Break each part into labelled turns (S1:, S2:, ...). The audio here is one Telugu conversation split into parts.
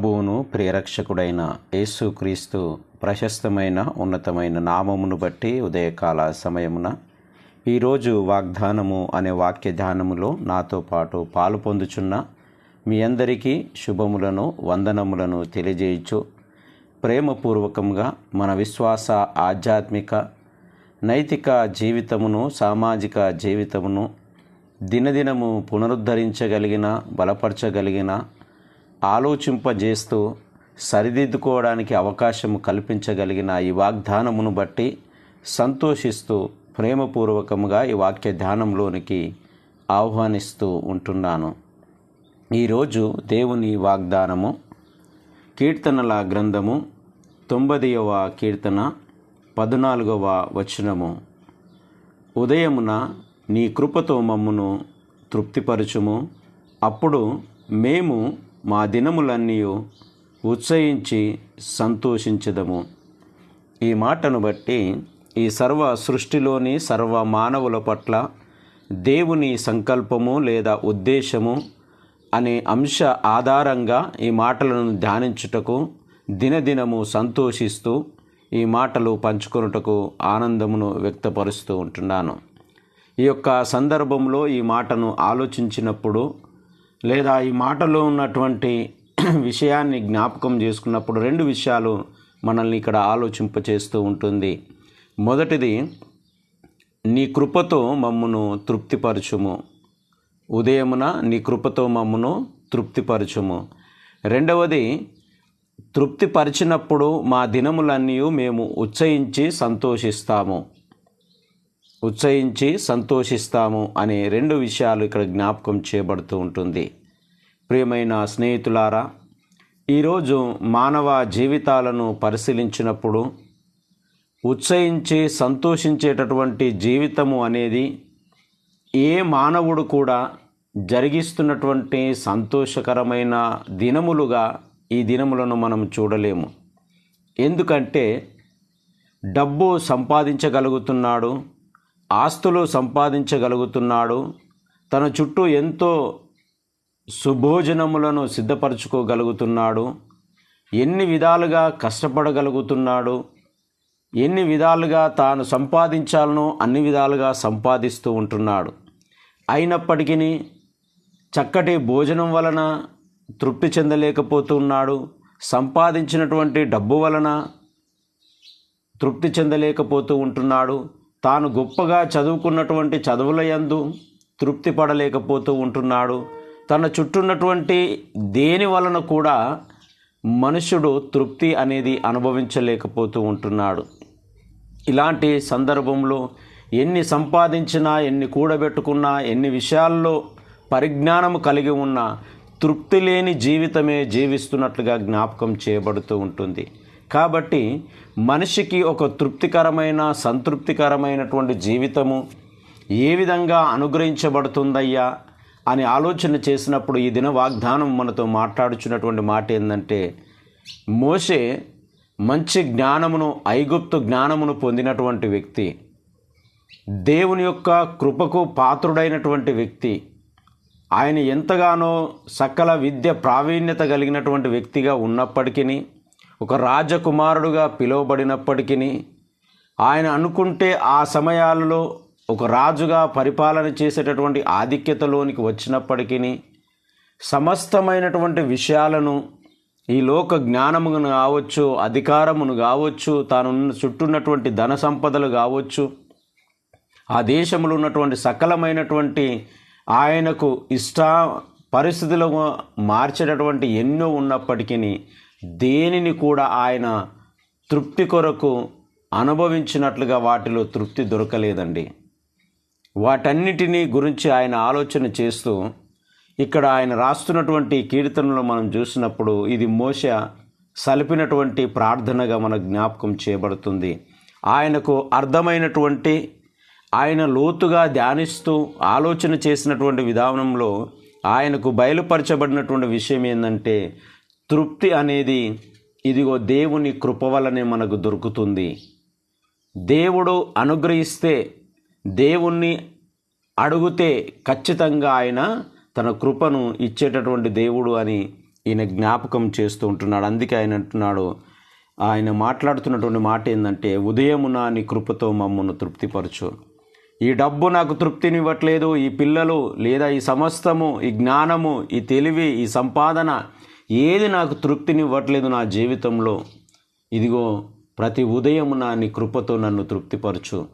S1: ప్రభువును ప్రియరక్షకుడైన యేసుక్రీస్తు ప్రశస్తమైన ఉన్నతమైన నామమును బట్టి ఉదయకాల సమయమున ఈరోజు వాగ్దానము అనే వాక్య ధ్యానములో నాతో పాటు పాలు పొందుచున్న మీ అందరికీ శుభములను వందనములను తెలియజేయచ్చు ప్రేమపూర్వకంగా మన విశ్వాస ఆధ్యాత్మిక నైతిక జీవితమును సామాజిక జీవితమును దినదినము పునరుద్ధరించగలిగిన బలపరచగలిగిన ఆలోచింపజేస్తూ సరిదిద్దుకోవడానికి అవకాశం కల్పించగలిగిన ఈ వాగ్దానమును బట్టి సంతోషిస్తూ ప్రేమపూర్వకంగా ఈ వాక్య ధ్యానంలోనికి ఆహ్వానిస్తూ ఉంటున్నాను. ఈరోజు దేవుని వాగ్దానము కీర్తనల గ్రంథము తొంభదవ కీర్తన పద్నాలుగవ వచనము. ఉదయమున నీ కృపతో మమ్మును తృప్తిపరచుము. అప్పుడు మేము మా దినములన్నీ ఉత్సహించి సంతోషించదము. ఈ మాటను బట్టి ఈ సర్వ సృష్టిలోని సర్వ మానవుల పట్ల దేవుని సంకల్పము లేదా ఉద్దేశము అనే అంశ ఆధారంగా ఈ మాటలను ధ్యానించుటకు దినదినము సంతోషిస్తూ ఈ మాటలు పంచుకొనుటకు ఆనందమును వ్యక్తపరుస్తూ ఉంటున్నాను. ఈ యొక్క సందర్భంలో ఈ మాటను ఆలోచించినప్పుడు లేదా ఈ మాటలో ఉన్నటువంటి విషయాన్ని జ్ఞాపకం చేసుకున్నప్పుడు రెండు విషయాలు మనల్ని ఇక్కడ ఆలోచింపచేస్తూ ఉంటుంది. మొదటిది నీ కృపతో మమ్మును తృప్తిపరచుము. ఉదయమున నీ కృపతో మమ్మును తృప్తిపరచుము. రెండవది తృప్తిపరిచినప్పుడు మా దినములన్నీ మేము ఉత్సహించి సంతోషిస్తాము. ఉత్సహించి సంతోషిస్తాము అనే రెండు విషయాలు ఇక్కడ జ్ఞాపకం చేయబడుతూ ఉంటుంది. ప్రియమైన స్నేహితులారా ఈరోజు మానవ జీవితాలను పరిశీలించినప్పుడు ఉత్సహించి సంతోషించేటటువంటి జీవితము అనేది ఏ మానవుడు కూడా జరిగిస్తున్నటువంటి సంతోషకరమైన దినములుగా ఈ దినములను మనం చూడలేము. ఎందుకంటే డబ్బు సంపాదించగలుగుతున్నాడు ఆస్తులు సంపాదించగలుగుతున్నాడు. తన చుట్టూ ఎంతో సుభోజనములను సిద్ధపరచుకోగలుగుతున్నాడు. ఎన్ని విధాలుగా కష్టపడగలుగుతున్నాడు. ఎన్ని విధాలుగా తాను సంపాదించాలనో అన్ని విధాలుగా సంపాదిస్తూ ఉంటున్నాడు. అయినప్పటికీ చక్కటి భోజనం వలన తృప్తి చెందలేకపోతున్నాడు. సంపాదించినటువంటి డబ్బు వలన తృప్తి చెందలేకపోతూ ఉంటున్నాడు. తాను గొప్పగా చదువుకున్నటువంటి చదువుల యందు తృప్తి పడలేకపోతూ ఉంటున్నాడు. తన చుట్టూన్నటువంటి దేని వలన కూడా మనుషుడు తృప్తి అనేది అనుభవించలేకపోతూ ఉంటున్నాడు. ఇలాంటి సందర్భంలో ఎన్ని సంపాదించినా ఎన్ని కూడబెట్టుకున్నా ఎన్ని విషయాల్లో పరిజ్ఞానము కలిగి ఉన్నా తృప్తి లేని జీవితమే జీవిస్తున్నట్లుగా జ్ఞాపకం చేయబడుతూ ఉంటుంది. కాబట్టి మనిషికి ఒక తృప్తికరమైన సంతృప్తికరమైనటువంటి జీవితము ఏ విధంగా అనుగ్రహించబడుతుందయ్యా అని ఆలోచన చేసినప్పుడు ఈ దిన వాగ్దానం మనతో మాట్లాడుచున్నటువంటి మాట ఏంటంటే మోసే మంచి జ్ఞానమును ఐగుప్తు జ్ఞానమును పొందినటువంటి వ్యక్తి. దేవుని యొక్క కృపకు పాత్రుడైనటువంటి వ్యక్తి. ఆయన ఎంతగానో సకల విద్య ప్రావీణ్యత కలిగినటువంటి వ్యక్తిగా ఉన్నప్పటికీ ఒక రాజకుమారుడుగా పిలువబడినప్పటికీ ఆయన అనుకుంటే ఆ సమయాలలో ఒక రాజుగా పరిపాలన చేసేటటువంటి ఆధిక్యతలోనికి వచ్చినప్పటికీ సమస్తమైనటువంటి విషయాలను ఈ లోక జ్ఞానమును కావచ్చు అధికారమును కావచ్చు తాను చుట్టూన్నటువంటి ధన సంపదలు కావచ్చు ఆ దేశంలో ఉన్నటువంటి సకలమైనటువంటి ఆయనకు ఇష్ట పరిస్థితులు మార్చేటటువంటి ఎన్నో ఉన్నప్పటికీ దేనిని కూడా ఆయన తృప్తి కొరకు అనుభవించినట్లుగా వాటిలో తృప్తి దొరకలేదండి. వాటన్నిటినీ గురించి ఆయన ఆలోచన చేస్తూ ఇక్కడ ఆయన రాస్తున్నటువంటి కీర్తనలు మనం చూసినప్పుడు ఇది మోస సలిపినటువంటి ప్రార్థనగా మన జ్ఞాపకం చేయబడుతుంది. ఆయనకు అర్థమైనటువంటి ఆయన లోతుగా ధ్యానిస్తూ ఆలోచన చేసినటువంటి విధానంలో ఆయనకు బయలుపరచబడినటువంటి విషయం ఏంటంటే తృప్తి అనేది ఇదిగో దేవుని కృప వలనే మనకు దొరుకుతుంది. దేవుడు అనుగ్రహిస్తే దేవుణ్ణి అడిగితే ఖచ్చితంగా ఆయన తన కృపను ఇచ్చేటటువంటి దేవుడు అని ఈయన జ్ఞాపకం చేస్తూ ఉంటున్నాడు అందుకే ఆయన అంటున్నాడు ఆయన మాట్లాడుతున్నటువంటి మాట ఏంటంటే ఉదయమున నీ కృపతో మమ్మల్ని తృప్తిపరచు. ఈ డబ్బు నాకు తృప్తినివ్వట్లేదు ఈ పిల్లలు లేదా ఈ సమస్తము ఈ జ్ఞానము ఈ తెలివి ఈ సంపాదన ఏది నాకు తృప్తినివ్వట్లేదు నా జీవితంలో ఇదిగో ప్రతి ఉదయమున నీ కృపతో నన్ను తృప్తిపరచు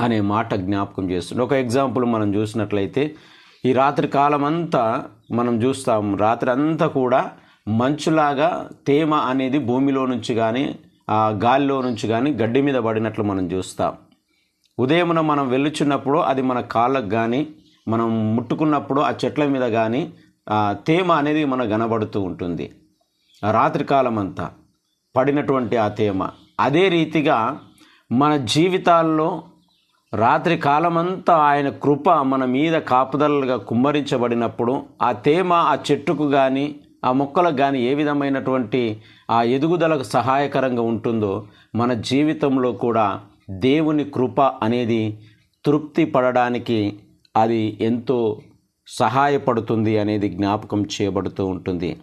S1: అనే మాట జ్ఞాపకం చేస్తుంది ఒక ఎగ్జాంపుల్ మనం చూసినట్లయితే ఈ రాత్రి కాలం అంతా మనం చూస్తాం రాత్రి అంతా కూడా మంచులాగా తేమ అనేది భూమిలో నుంచి కానీ ఆ గాలిలో నుంచి కానీ గడ్డి మీద పడినట్లు మనం చూస్తాం. ఉదయమున మనం వెళ్ళుచున్నప్పుడు అది మన కాళ్ళకు కానీ మనం ముట్టుకున్నప్పుడు ఆ చెట్ల మీద కానీ తేమ అనేది మనకు కనబడుతూ ఉంటుంది. రాత్రికాలం అంతా పడినటువంటి ఆ తేమ. అదే రీతిగా మన జీవితాల్లో రాత్రి కాలమంతా ఆయన కృప మన మీద కాపుదలుగా కుమ్మరించబడినప్పుడు ఆ తేమ ఆ చెట్టుకు కానీ ఆ మొక్కలకు కానీ ఏ విధమైనటువంటి ఆ ఎదుగుదలకు సహాయకరంగా ఉంటుందో మన జీవితంలో కూడా దేవుని కృప అనేది తృప్తి పడడానికి అది ఎంతో సహాయపడుతుంది అనేది జ్ఞాపకం చేయబడుతూ ఉంటుంది.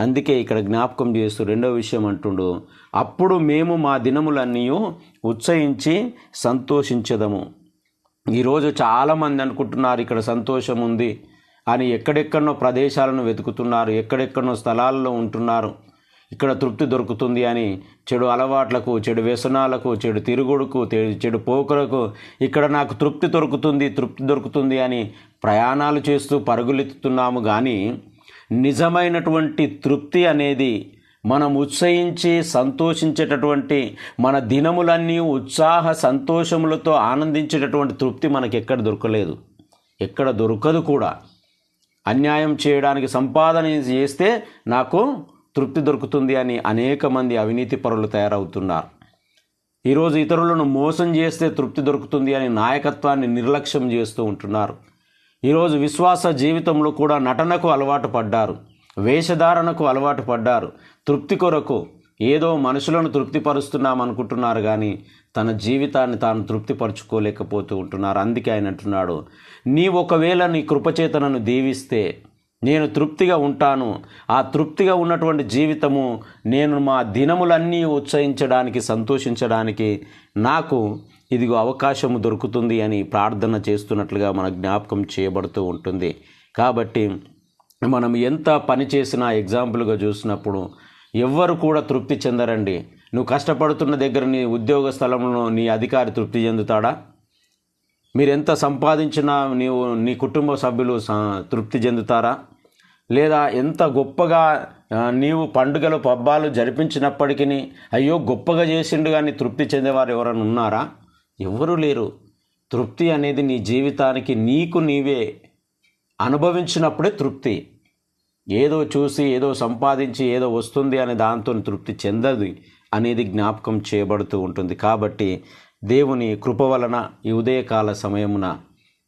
S1: అందుకే ఇక్కడ జ్ఞాపకం చేస్తూ రెండో విషయం అంటుండు అప్పుడు మేము మా దినములన్నీ ఉత్సహించి సంతోషించదము. ఈరోజు చాలామంది అనుకుంటున్నారు ఇక్కడ సంతోషం ఉంది అని ఎక్కడెక్కడనో ప్రదేశాలను వెతుకుతున్నారు ఎక్కడెక్కడనో స్థలాల్లో ఉంటున్నారు. ఇక్కడ తృప్తి దొరుకుతుంది అని చెడు అలవాట్లకు చెడు వ్యసనాలకు చెడు తిరుగుడుకు చెడు పోకులకు ఇక్కడ నాకు తృప్తి దొరుకుతుంది తృప్తి దొరుకుతుంది అని ప్రయాణాలు చేస్తూ పరుగులెత్తుతున్నాము కానీ నిజమైనటువంటి తృప్తి అనేది మనం ఉత్సహించి సంతోషించేటటువంటి మన దినములన్నీ ఉత్సాహ సంతోషములతో ఆనందించేటటువంటి తృప్తి మనకి ఎక్కడ దొరకలేదు. ఎక్కడ దొరకదు కూడా. అన్యాయం చేయడానికి సంపాదన చేస్తే నాకు తృప్తి దొరుకుతుంది అని అనేక మంది అవినీతి పరులు తయారవుతున్నారు. ఈరోజు ఇతరులను మోసం చేస్తే తృప్తి దొరుకుతుంది అని నాయకత్వాన్ని నిర్లక్ష్యం చేస్తూ ఉంటున్నారు. ఈరోజు విశ్వాస జీవితంలో కూడా నటనకు అలవాటు పడ్డారు. వేషధారణకు అలవాటు పడ్డారు. తృప్తి కొరకు ఏదో మనుషులను తృప్తిపరుస్తున్నాం అనుకుంటున్నారు కానీ తన జీవితాన్ని తాను తృప్తిపరచుకోలేకపోతూ ఉంటున్నారు. అందుకే ఆయన అంటున్నాడు నీ ఒకవేళ నీ కృపచేతనను దీవిస్తే నేను తృప్తిగా ఉంటాను. ఆ తృప్తిగా ఉన్నటువంటి జీవితము నేను మా దినములన్నీ ఉత్సహించడానికి సంతోషించడానికి నాకు ఇదిగో అవకాశము దొరుకుతుంది అని ప్రార్థన చేస్తున్నట్లుగా మన జ్ఞాపకం చేయబడుతూ ఉంటుంది. కాబట్టి మనం ఎంత పని చేసినా ఎగ్జాంపుల్గా చూసినప్పుడు ఎవ్వరు కూడా తృప్తి చెందరండి. నువ్వు కష్టపడుతున్న దగ్గర నీ ఉద్యోగ స్థలంలో నీ అధికారి తృప్తి చెందుతాడా? మీరు ఎంత సంపాదించినా నీవు నీ కుటుంబ సభ్యులు స- తృప్తి చెందుతారా? లేదా ఎంత గొప్పగా నీవు పండుగలు పబ్బాలు జరిపించినప్పటికీ అయ్యో గొప్పగా చేసిండు కానీ తృప్తి చెందేవారు ఎవరైనా ఉన్నారా? ఎవరూ లేరు. తృప్తి అనేది నీ జీవితానికి నీకు నీవే. అనుభవించినప్పుడే తృప్తి. ఏదో చూసి ఏదో సంపాదించి ఏదో వస్తుంది అనే దాంతో తృప్తి చెందదు అనేది జ్ఞాపకం చేయబడుతూ ఉంటుంది. కాబట్టి దేవుని కృప వలన ఈ ఉదయకాల సమయమున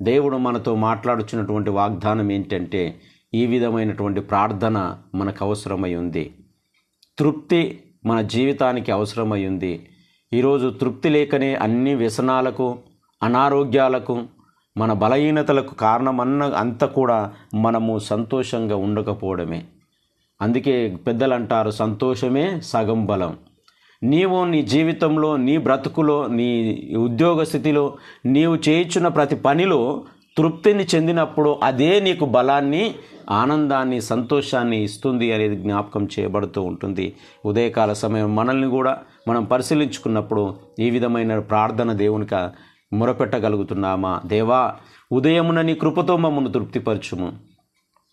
S1: దేవుడు మనతో మాట్లాడుచున్నటువంటి వాగ్దానం ఏంటంటే ఈ విధమైనటువంటి ప్రార్థన మనకు అవసరమై ఉంది. తృప్తి మన జీవితానికి అవసరమై ఉంది. ఈరోజు తృప్తి లేకనే అన్ని వ్యసనాలకు అనారోగ్యాలకు మన బలహీనతలకు కారణమన్న అంతా కూడా మనము సంతోషంగా ఉండకపోవడమే. అందుకే పెద్దలు అంటారు సంతోషమే సగం బలం. నీవు నీ జీవితంలో నీ బ్రతుకులో నీ ఉద్యోగ స్థితిలో నీవు చేయించున్న ప్రతి పనిలో తృప్తిని చెందినప్పుడు అదే నీకు బలాన్ని ఆనందాన్ని సంతోషాన్ని ఇస్తుంది అనేది జ్ఞాపకం చేయబడుతూ ఉంటుంది. ఉదయకాల సమయం మనల్ని కూడా మనం పరిశీలించుకున్నప్పుడు ఈ విధమైన ప్రార్థన దేవునికి మొరపెట్టగలుగుతున్నామా? దేవా ఉదయమున నీ కృపతో మమ్మల్ని తృప్తిపరచుము.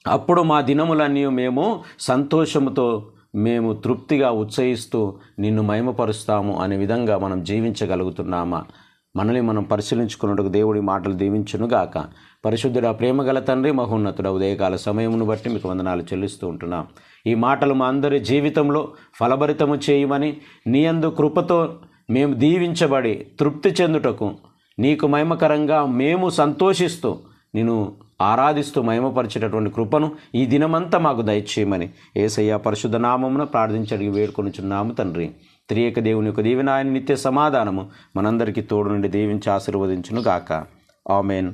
S1: అప్పుడు మా దినములన్నీ మేము సంతోషముతో మేము తృప్తిగా ఉత్సహిస్తూ నిన్ను మహిమపరుస్తాము అనే విధంగా మనం జీవించగలుగుతున్నామా? మనల్ని మనం పరిశీలించుకున్నట్టుకు దేవుడి మాటలు దీవించును గాక. పరిశుద్ధుడ ప్రేమగల తండ్రి మహోన్నతుడ ఉదయకాల సమయమును బట్టి మీకు వందనాలు చెల్లిస్తూ ఉంటున్నాం. ఈ మాటలు మా అందరి జీవితంలో ఫలభరితము చేయమని నీ అందు కృపతో మేము దీవించబడి తృప్తి చెందుటకు నీకు మహిమకరంగా మేము సంతోషిస్తూ నేను ఆరాధిస్తూ మహిమపరిచేటటువంటి కృపను ఈ దినమంతా మాకు దయచేయమని ఏసయ్య పరిశుద్ధ నామమున ప్రార్థించడానికి వేడుకొనుచున్నాము తండ్రి. త్రియక దేవుని యొక్క దీవెన ఆయన నిత్య సమాధానము మనందరికీ తోడు నుండి దీవించి ఆశీర్వదించును గాక ఆమెన్.